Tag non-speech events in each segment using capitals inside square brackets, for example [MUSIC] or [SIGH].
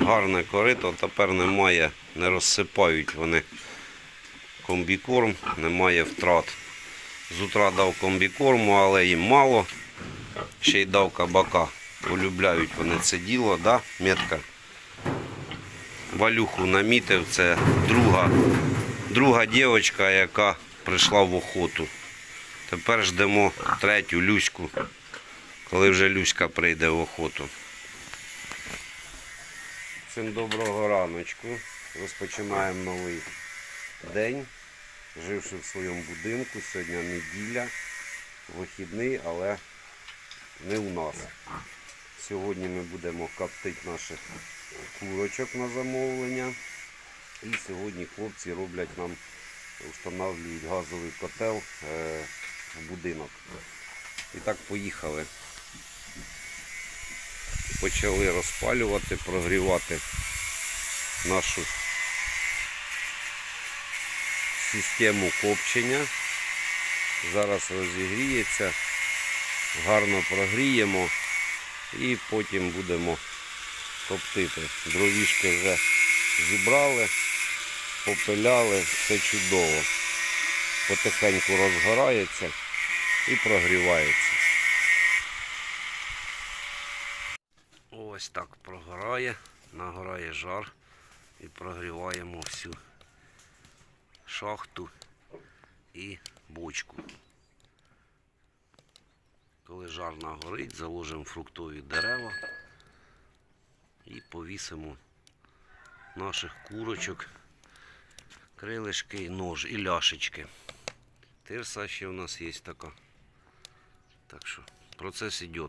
Гарне корито, тепер немає, не розсипають вони комбікорм, немає втрат. З утра дав комбікорму, але їм мало. Ще й дав кабака. Полюбляють вони це діло, да, метка? Валюху намітив, це друга, друга дівчинка, яка прийшла в охоту. Тепер ждемо третю Люську, коли вже Люська прийде в охоту. Всім доброго раночку. Розпочинаємо новий день. Живши в своєму будинку, сьогодні неділя, вихідний, але не у нас. Сьогодні ми будемо коптити наших курочок на замовлення. І сьогодні хлопці роблять нам, встановлюють газовий котел е, в будинок. І так поїхали. Почали розпалювати, прогрівати нашу систему копчення. Зараз розігріється, гарно прогріємо і потім будемо коптити. Дровішки вже зібрали, попиляли, все чудово. Потихеньку розгорається і прогрівається. Ось так прогорає, нагорає жар і прогріваємо всю шахту і бочку. Коли жар нагорить, заложимо фруктові дерева і повісимо наших курочок, крилишки, нож і ляшечки. Тирса ще у нас є така. Так що процес йде.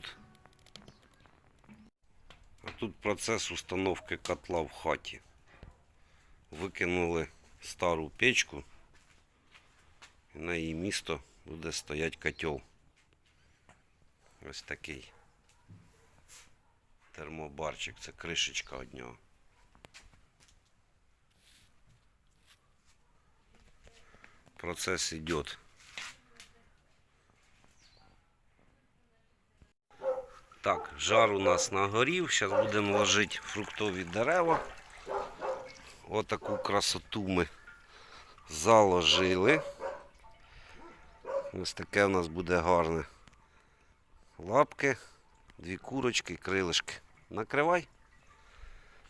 А тут процес установки котла в хаті. Викинули стару печку, і на її місто буде стоять котел. Ось такий термобарчик, це кришечка од нього. Процес йде. Так, жар у нас нагорів. Зараз будемо ложити фруктові дерева. Отаку красоту ми заложили. Ось таке у нас буде гарне. Лапки, дві курочки, крилишки. Накривай.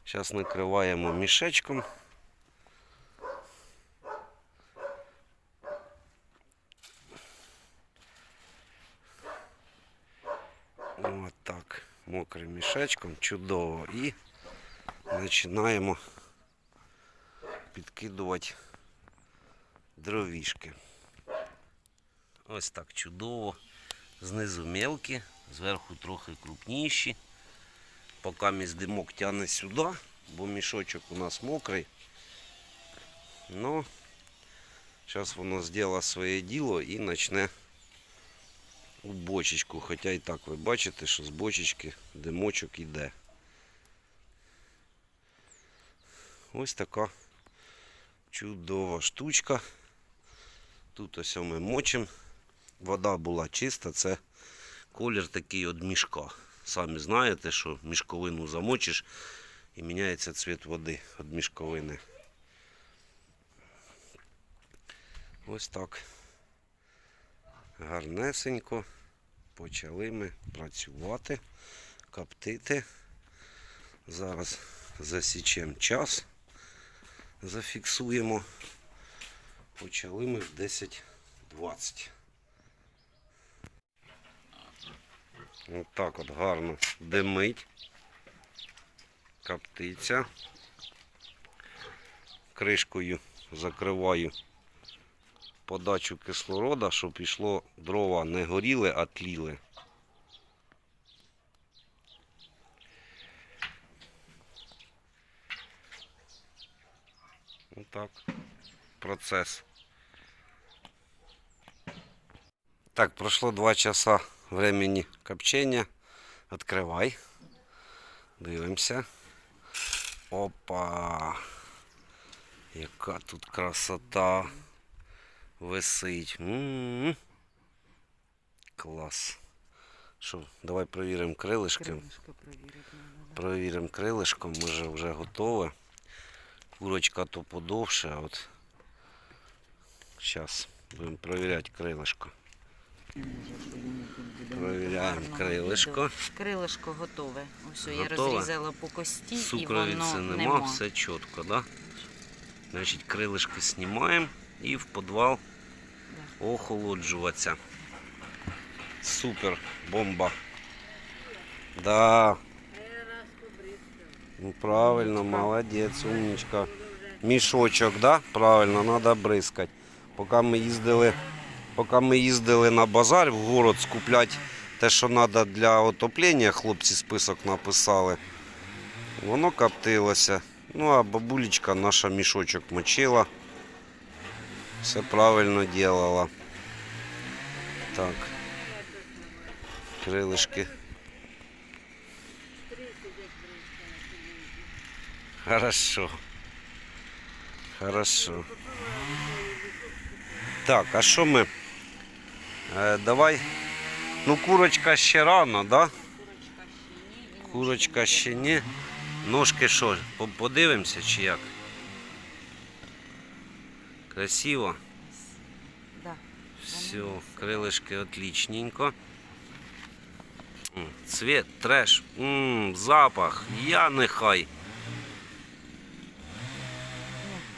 Зараз накриваємо мішечком. Ось так. Мокрим мішечком. Чудово. І починаємо підкидувати дровішки. Ось так чудово. Знизу мелкі, зверху трохи крупніші. Поки місь димок тягне сюди, бо мішочок у нас мокрий. Ну, зараз воно зробить своє діло і почне у бочечку. Хоча і так ви бачите, що з бочечки димочок іде. Ось така чудова штучка. Тут ось ми мочимо. Вода була чиста, це колір такий від мішка. Самі знаєте, що мішковину замочиш і міняється цвіт води від мішковини. Ось так. Гарнесенько почали ми працювати, коптити. Зараз засічемо час, зафіксуємо. Почали ми в 10.20. Ось так от гарно димить, коптиться. Кришкою закриваю подачу кислорода, щоб пішло дрова не горіли, а тліли. Отак. Процес. Так, прошло 2 часа времени копчения. Открывай. Дивимося. Опа. Яка тут красота висить. М-м-м. Клас. Що, давай перевіримо крилишки. Крилишко да. Провіримо крилишком, може вже готове. Курочка то подовше, а от зараз будемо перевіряти крилишко. Провіряємо крилишко. Крилишко готове. Ось я розрізала по кості і Сукровиці воно нема, нема. все чітко, да? Значить, крилишки знімаємо і в підвал охолоджуватися. Супер, бомба. Да. Ну, правильно, молодець, умничка. Мішочок, да? Правильно, треба бризкати. Поки ми їздили, поки ми їздили на базар в город скупляти те, що треба для отоплення, хлопці список написали. Воно коптилося. Ну, а бабулечка наша мішочок мочила. Все правильно делала. Так. Крилишки. Хорошо. Хорошо. Так, а що ми? Е, давай. Ну, курочка ще рано, да? Курочка ще ні. Ножки що, по- подивимося чи як? Красиво. Да. Все, крылышки отличненько. Цвет, треш, М, запах, я нехай.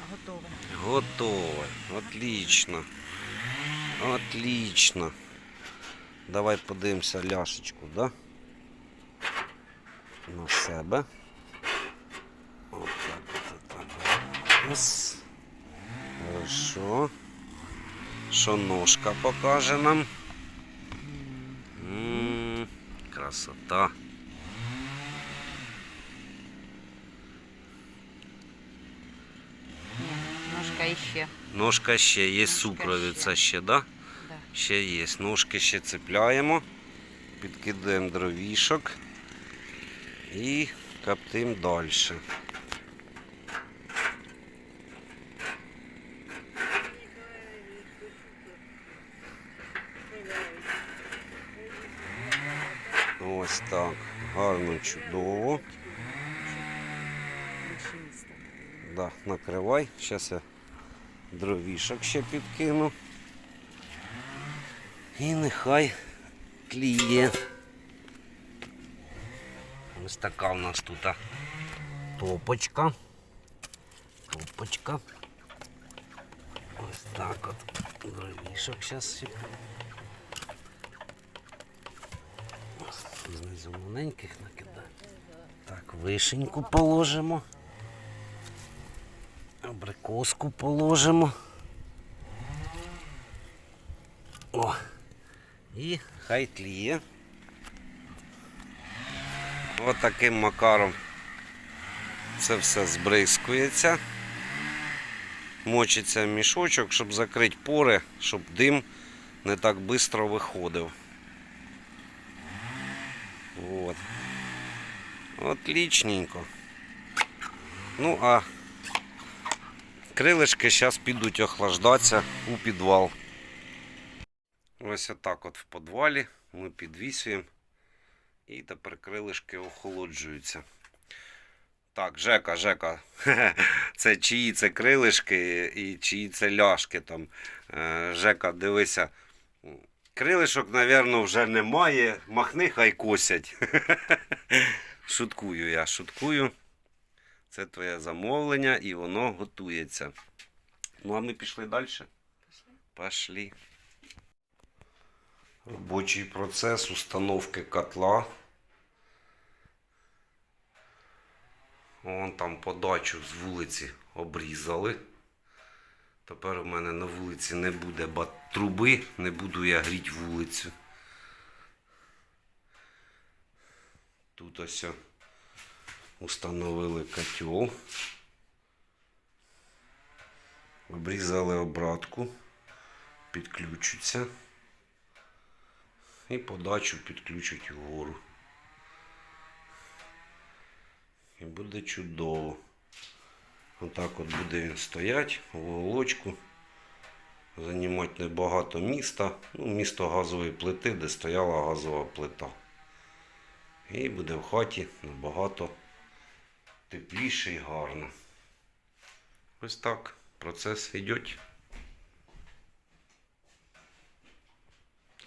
Готове. Готове. Отлично. Отлично. Давай подивимося ляшечку, да? На себе. От так, от так. Ось. Хорошо. Що ножка покаже нам. М, Красота. Ножка іще. Ножка ще є Ножка сукровиця ще. ще, да? Да. Ще є. Ножки ще цепляємо, підкидаємо дровішок і коптимо далі. Ось так. Гарно, чудово. Да, накривай. Зараз я дровішок ще підкину. І нехай тліє. Ось така у нас тут топочка. Топочка. Ось так от. Дровішок зараз ще. Ось Знизу маленьких накидаю. Так, вишеньку положимо. Абрикоску положимо. О. І хай тліє. Ось таким макаром це все збризкується. Мочиться мішочок, щоб закрити пори, щоб дим не так швидко виходив. От. Отлічненько. Ну а Крилишки зараз підуть охлаждатися у підвал. Ось отак от в підвалі ми підвісуємо. І тепер крилишки охолоджуються. Так, Жека, Жека, [LAUGHS] це чиї це крилишки і чиї це ляшки там. Е, Жека, дивися. Крилишок, напевно, вже немає. Махни, хай косять. [LAUGHS] Шуткую я, шуткую. Це твоє замовлення і воно готується. Ну, а ми пішли далі. Пішли. Робочий процес установки котла. Вон там подачу з вулиці обрізали. Тепер у мене на вулиці не буде труби, не буду я гріти вулицю. Тут ось установили котел. Обрізали обратку, підключиться. І подачу підключать вгору. І буде чудово. Отак от буде він стоять в уголочку. Займати небагато міста. Ну, місто газової плити, де стояла газова плита. І буде в хаті набагато тепліше і гарно. Ось так. Процес йде.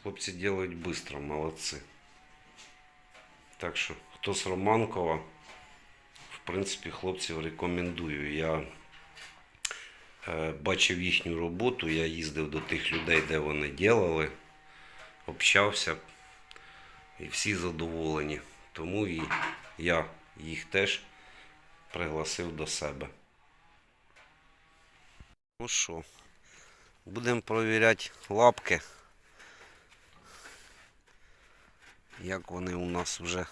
Хлопці роблять швидко, молодці. Так що, хто з Романкова, в принципі, хлопців рекомендую. Я е, бачив їхню роботу, я їздив до тих людей, де вони ділили, общався, і всі задоволені. Тому і я їх теж пригласив до себе. Ну що, будемо перевіряти лапки. Як вони у нас вже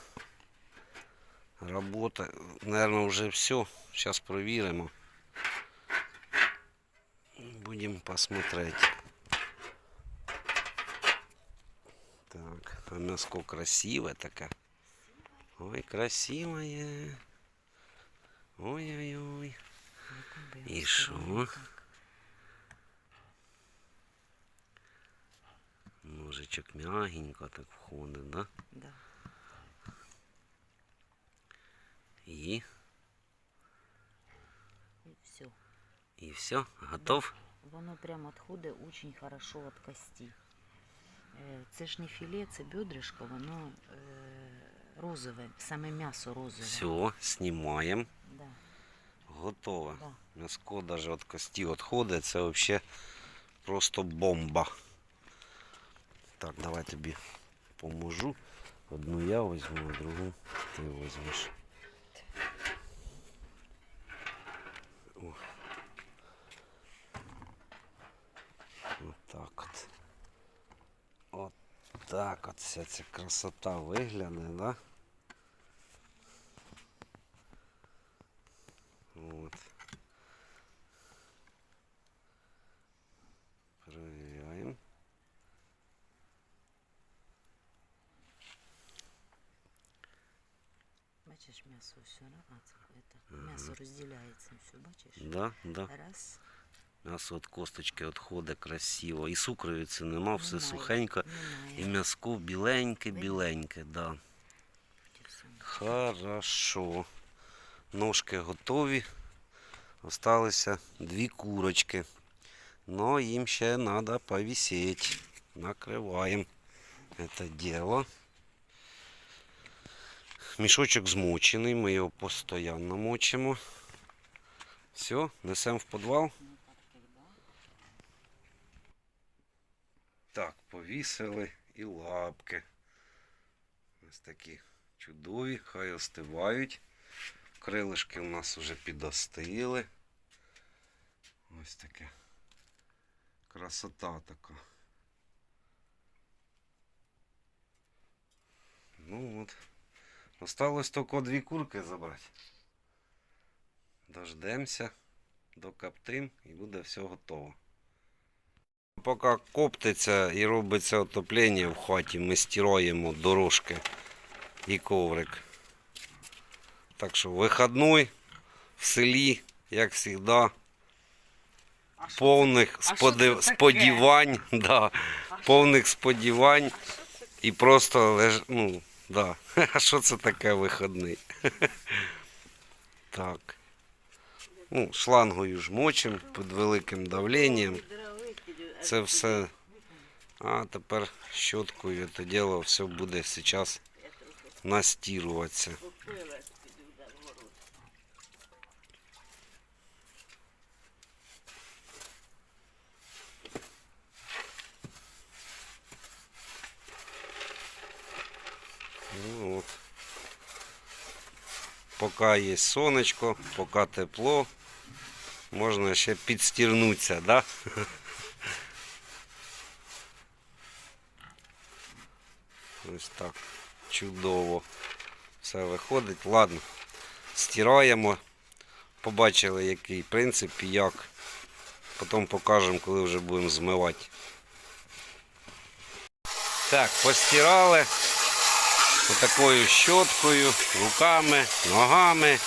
Работа, наверное, уже все. Сейчас проверим. Будем посмотреть. Так, а мяско красивое такое. Ой, красивое. Ой-ой-ой. И шо? Ножичок мягенько так входит, да? Да. И, І все. и все, готов? Воно прямо відходить дуже хорошо від кості. Е, Це ж не філе, це бедришко, воно е, розове, саме м'ясо розове. Все, снимаем. Да, Готово. да. М'яско даже від кості відходить, це взагалі просто бомба. Так, давай тобі поможу. Одну я візьму, а другу ти візьмеш. так от вся ця красота виглядає, да? Вот. Проверяем. Бачиш, м'ясо все, а, це, це, м'ясо розділяється, все, бачиш? Да, да. Раз, М'ясо від косточки відходить красиво. І сукровиці нема, все Немає, сухенько. І немає. м'яско біленьке-біленьке, да. Хорошо. Ножки готові. Осталися дві курочки. Но їм ще треба повисіти. Накриваємо це діло. Мішочок змочений, ми його постійно мочимо. Все, несемо в підвал. Так, повісили і лапки. Ось такі чудові, хай остивають. Крилишки у нас вже підостили. Ось таке. Красота така. Ну от. Осталось тільки дві курки забрати. Дождемося, докоптим і буде все готово. Поки коптиться і робиться отоплення в хаті, ми стираємо дорожки і коврик. Так що вихідний в селі, як завжди, повних споди- сподівань, да, повних сподівань і просто леж... ну, да. [LAUGHS] А що це таке вихідний? [LAUGHS] Так. Ну, шлангою ж мочимо під великим давленням. Це все. А тепер щоткою це діло все буде зараз настіруватися. Ну, от. Поки є сонечко, поки тепло, можна ще підстірнутися, да? Ось так. Чудово. Все виходить. Ладно. Стираємо. Побачили, який принцип і як. Потім покажемо, коли вже будемо змивати. Так, постирали. Отакою щоткою, руками, ногами.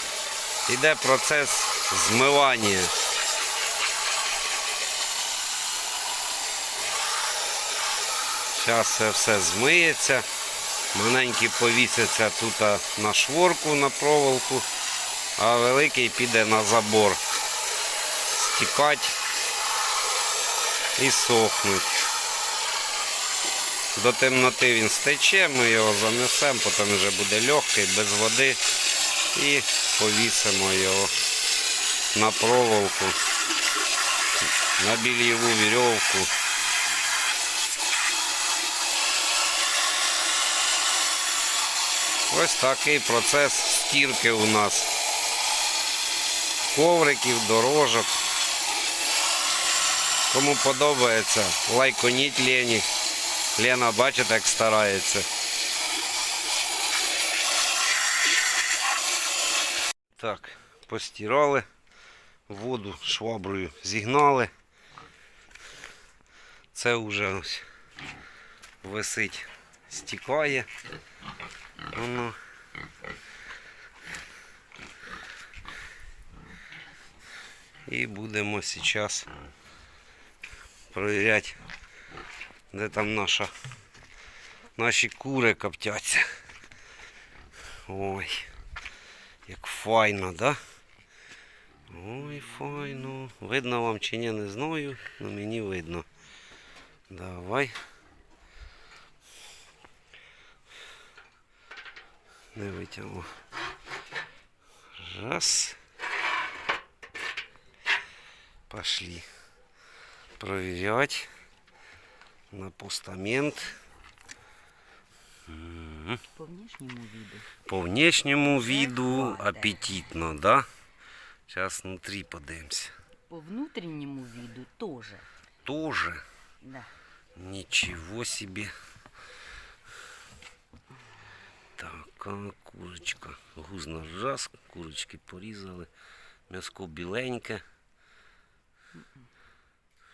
Іде процес змивання. Зараз все змиється. Маленькі повісяться тут на шворку, на проволоку, а великий піде на забор. Стікать і сохнуть. До темноти він стече, ми його занесемо, потім вже буде легкий, без води. І повісимо його на проволоку, на більєву вірьовку. Ось такий процес стірки у нас. Ковриків, дорожок. Кому подобається, лайконіть Лені. Лена, бачите, як старається. Так, постирали, воду шваброю зігнали. Це вже ось висить, стікає. Воно. І будемо зараз перевіряти, де там наша, наші кури коптяться. Ой, як файно, да? Ой, файно. Видно вам чи ні, не знаю, але мені видно. Давай. Не витягну. Раз. Пошли. Проверять на постамент. По внешнему виду. По внешнему виду аппетитно, да? Сейчас внутри поднимемся. По внутреннему виду тоже. Тоже. Да. Ничего себе. Так, а курочка. Гузна раз, курочки порізали. М'яско біленьке.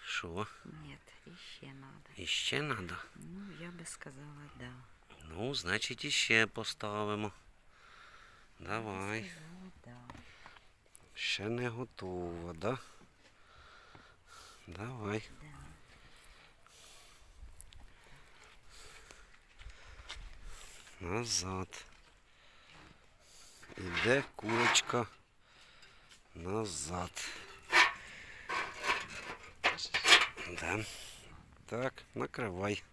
Що? Нет, еще надо. Іще треба? Ну, я бы сказала, да. Ну, значить, іще поставимо. Давай. Сказала, да. Ще не готово, да? Давай. Да. Назад. Іде курочка назад. Да. Так, накривай.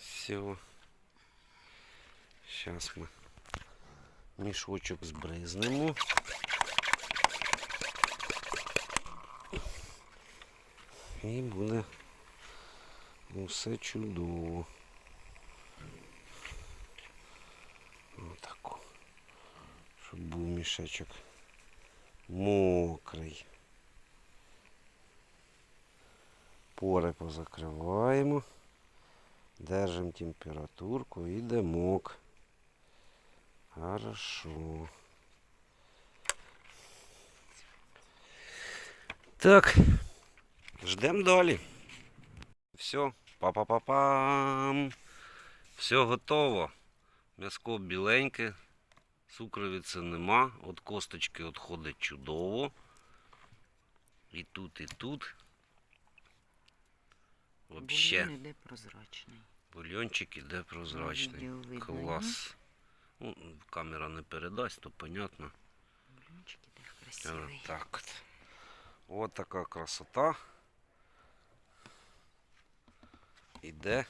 Все. Сейчас ми мішочок збризнемо. І буде усе чудово. Мішечок мокрий. Пори позакриваємо. Держимо температурку і димок. Хорошо. Так. Ждемо далі. Все, па-па-па-пам. Все готово. М'яско біленьке, цукровиці нема, от косточки відходить чудово. І тут, і тут. Вообще. Бульон іде прозрачний. Бульончик іде прозрачний. Клас. Ну, камера не передасть, то понятно. Бульончик іде Е, красивий. Так от. От така красота. Іде.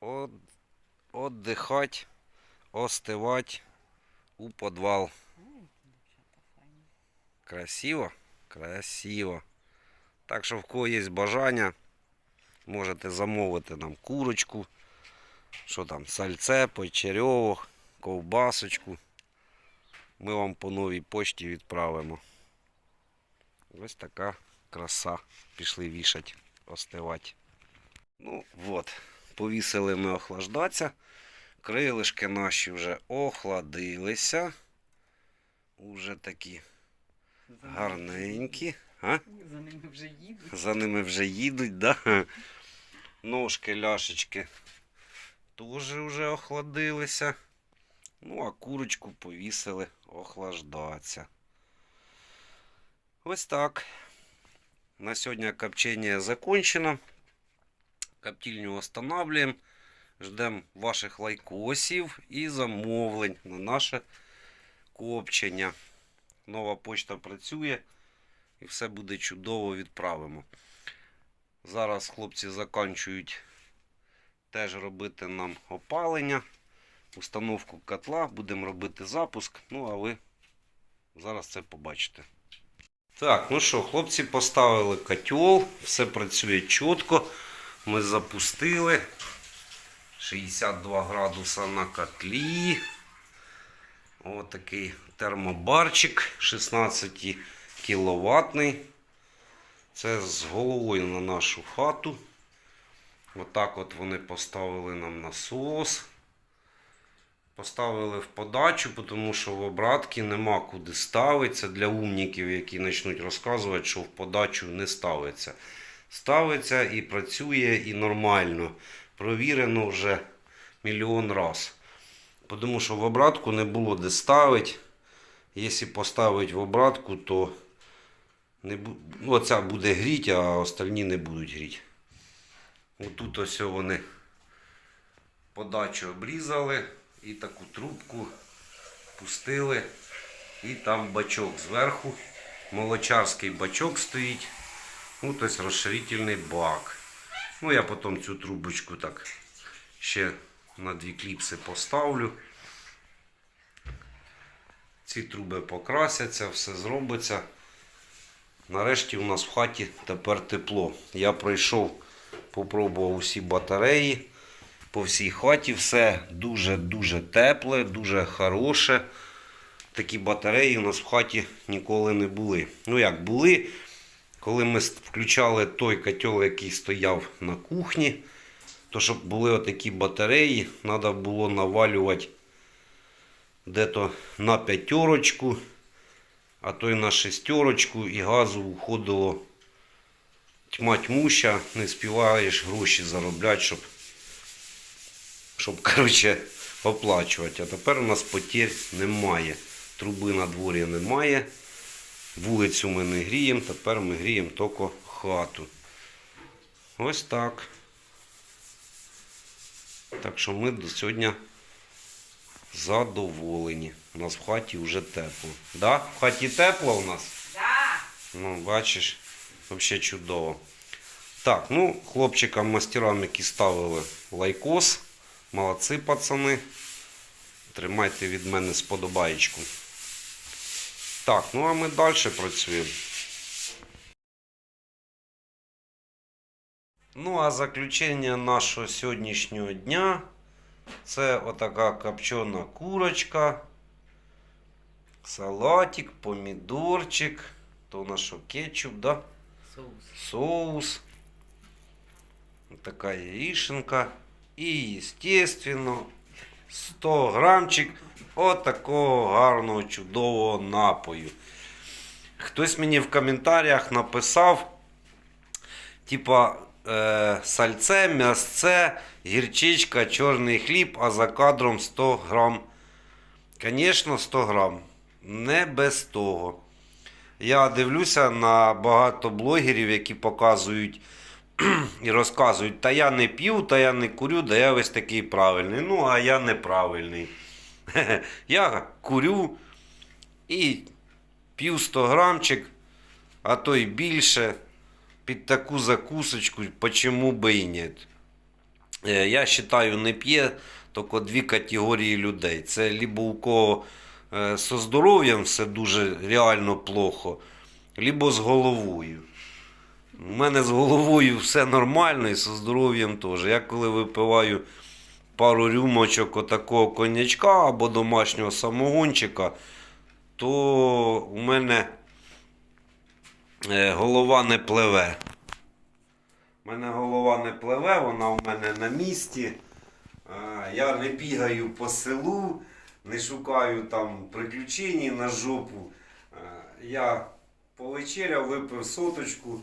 От, отдихать, остивать у файні. Красиво? Красиво. Так що в кого є бажання, можете замовити нам курочку, що там, сальце, почерьовок, ковбасочку. Ми вам по новій почті відправимо. Ось така краса. Пішли вішать, остивати. Ну от, повісили ми охлаждатися. Крилишки наші вже охладилися. Уже такі гарненькі. А? За ними вже їдуть. За ними вже їдуть, да? Ножки, ляшечки теж вже охладилися. Ну, а курочку повісили охлаждатися. Ось так. На сьогодні копчення закончено. Коптильню встановлюємо. Ждемо ваших лайкосів і замовлень на наше копчення. Нова почта працює і все буде чудово відправимо. Зараз хлопці закінчують теж робити нам опалення, установку котла, будемо робити запуск. Ну, а ви зараз це побачите. Так, ну що, хлопці поставили котел, все працює чітко. Ми запустили 62 градуса на котлі. Ось такий термобарчик 16 кіловатний. Це з головою на нашу хату. Отак от вони поставили нам насос. Поставили в подачу, тому що в обратки нема куди ставиться для умників, які почнуть розказувати, що в подачу не ставиться. Ставиться і працює і нормально. Провірено вже мільйон раз. Тому що в обратку не було де ставити. Якщо поставити в обратку, то не бу... ну, оця буде гріти, а остальні не будуть гріти. Отут ось вони подачу обрізали і таку трубку пустили. І там бачок зверху. Молочарський бачок стоїть. Тобто розширительний бак. Ну, я потім цю трубочку так ще на дві кліпси поставлю. Ці труби покрасяться, все зробиться. Нарешті у нас в хаті тепер тепло. Я пройшов, попробував усі батареї. По всій хаті все дуже-дуже тепле, дуже хороше. Такі батареї у нас в хаті ніколи не були. Ну як були, коли ми включали той котел, який стояв на кухні, то щоб були отакі батареї, треба було навалювати де-то на п'ятерочку, а то й на шестерочку, і газу уходило тьма тьмуща, не співаєш гроші заробляти, щоб, щоб коротше, оплачувати. А тепер у нас потерь немає. Труби на дворі немає. Вулицю ми не гріємо, тепер ми гріємо тільки хату. Ось так. Так що ми до сьогодні задоволені. У нас в хаті вже тепло. Да? В хаті тепло у нас? Да. Ну, бачиш, взагалі чудово. Так, ну, хлопчикам, мастерам, які ставили лайкос. Молодці, пацани. Тримайте від мене сподобаєчку. Так, ну а ми далі працюємо. Ну, а заключення нашого сьогоднішнього дня це отака копчена курочка, салатик, помідорчик, то у нас що, кетчуп, да? Соус. соус, така яишенка і, естественно, 100 грамчик отакого гарного чудового напою. Хтось мені в коментарях написав, типа, е, сальце, м'ясце, гірчичка, чорний хліб, а за кадром 100 грам. Звісно, 100 грам. Не без того. Я дивлюся на багато блогерів, які показують [CLEARS THROAT] і розказують, та я не п'ю, та я не курю, да я весь такий правильний. Ну, а я неправильний. [LAUGHS] Я курю і п'ю 100 грамчик, а то й більше. Під таку закусочку, почему би і ні. Е, Я вважаю, не п'є тільки дві категорії людей. Це либо у кого е, со здоров'ям все дуже реально плохо, либо з головою. У мене з головою все нормально і зі здоров'ям теж. Я коли випиваю пару рюмочок отакого коньячка або домашнього самогончика, то у мене е, голова не пливе. У мене голова не пливе, вона у мене на місці. Я не бігаю по селу, не шукаю там приключень на жопу. Я повечеряв, випив соточку,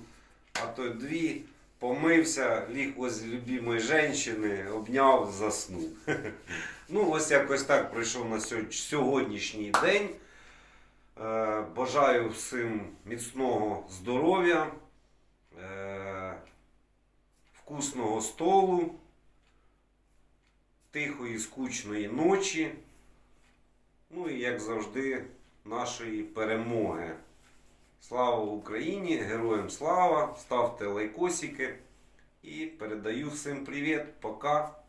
а то дві, помився, ліг возле любимої жінки, обняв, заснув. [LAUGHS] Ну, ось якось так пройшов на сьогоднішній день. Е, Бажаю всім міцного здоров'я. Е, вкусного столу, тихої, скучної ночі. Ну і як завжди, нашої перемоги. Слава Україні! Героям слава! Ставте лайкосики і передаю всім привіт. Пока!